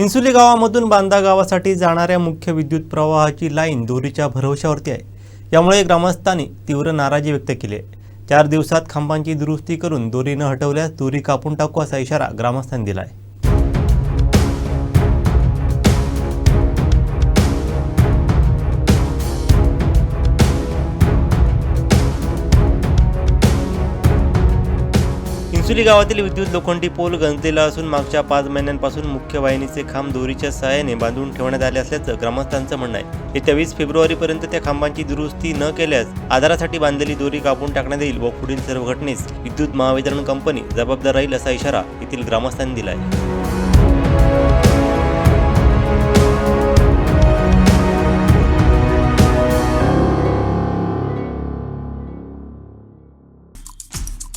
इन्सुली गावामधून बांदा गावासाठी जाणाऱ्या मुख्य विद्युत प्रवाहाची लाईन दोरीच्या भरवशावरती आहे. यामुळे ग्रामस्थांनी तीव्र नाराजी व्यक्त केली आहे. चार दिवसात खांबांची दुरुस्ती करून दोरी न हटवल्यास दोरी कापून टाकू असा इशारा ग्रामस्थांनी दिला आहे इन्सुली गावातील विद्युत लोखंडी पोल गंजलेला असून मागच्या पाच महिन्यांपासून मुख्य वाहिनीचे खांब दोरीच्या सहाय्याने बांधून ठेवण्यात आले असल्याचं ग्रामस्थांचं म्हणणं आहे. येत्या वीस फेब्रुवारीपर्यंत त्या खांबांची दुरुस्ती न केल्यास आधारासाठी बांधलेली दोरी कापून टाकण्यात येईल व पुढील सर्व घटनेस विद्युत महावितरण कंपनी जबाबदार राहील असा इशारा येथील ग्रामस्थांनी दिला आहे